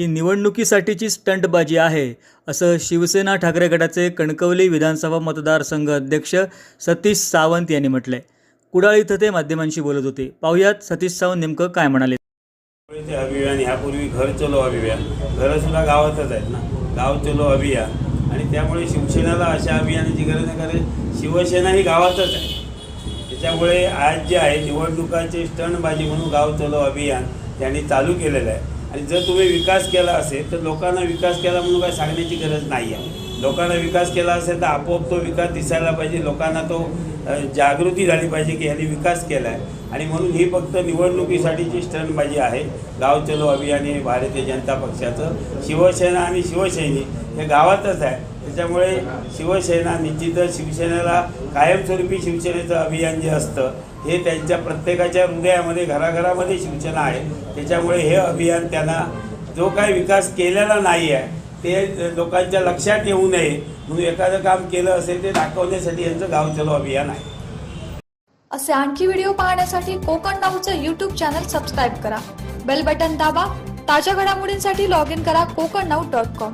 ही निवडणुकीसाठीची स्टंटबाजी आहे असं शिवसेना ठाकरे गटाचे कणकवली विधानसभा मतदारसंघ अध्यक्ष सतीश सावंत यांनी म्हटलंय. कुडाळ इथं ते माध्यमांशी बोलत होते. पाहुयात सतीश सावंत नेमकं काय म्हणाले. ते अभियान ह्यापूर्वी घर चलो अभियान घरं सुद्धा गावातच आहेत ना. गाव चलो अभियान आणि त्यामुळे शिवसेनेला अशा अभियानाची गरज नाही कारण शिवसेना ही गावातच आहे. त्याच्यामुळे आज जे आहे निवडणुकाचे स्टंटबाजी म्हणून गाव चलो अभियान त्यांनी चालू केलेलं आहे. आणि जर तुम्ही विकास केला असेल तर लोकांना विकास केला म्हणून काय सांगण्याची गरज नाही आहे. लोकांना विकास केला असेल तर आपोआप तो विकास दिसायला पाहिजे. लोकांना तो जागृती झाली पाहिजे की ह्यांनी विकास केला आहे आणि म्हणून ही फक्त निवडणुकीसाठीची स्टनबाजी आहे गाव चलो अभियान हे भारतीय जनता पक्षाचं शिवसेना आणि शिवसैनिक हे गावातच आहे. त्याच्यामुळे शिवसेना निश्चितच शिवसेनेला कायमस्वरूपी शिवसेनेचं अभियान जे असतं हे त्यांच्या प्रत्येकाच्या हृदयामध्ये घराघरामध्ये शिवसेना आहे. त्याच्यामुळे हे अभियान त्यांना जो काही विकास केलेला नाही आहे ते लोकांच्या लक्षात येऊ नये. म्हणून एखादं काम केलं असेल ते दाखवण्यासाठी यांचं गाव चलो अभियान आहे. असे आणखी व्हिडिओ पाहण्यासाठी कोकण नाऊचं यूट्यूब चॅनल सबस्क्राईब करा. बेल बटन दाबा. ताज्या घडामोडींसाठी लॉग इन करा कोकण नाऊ डॉट कॉम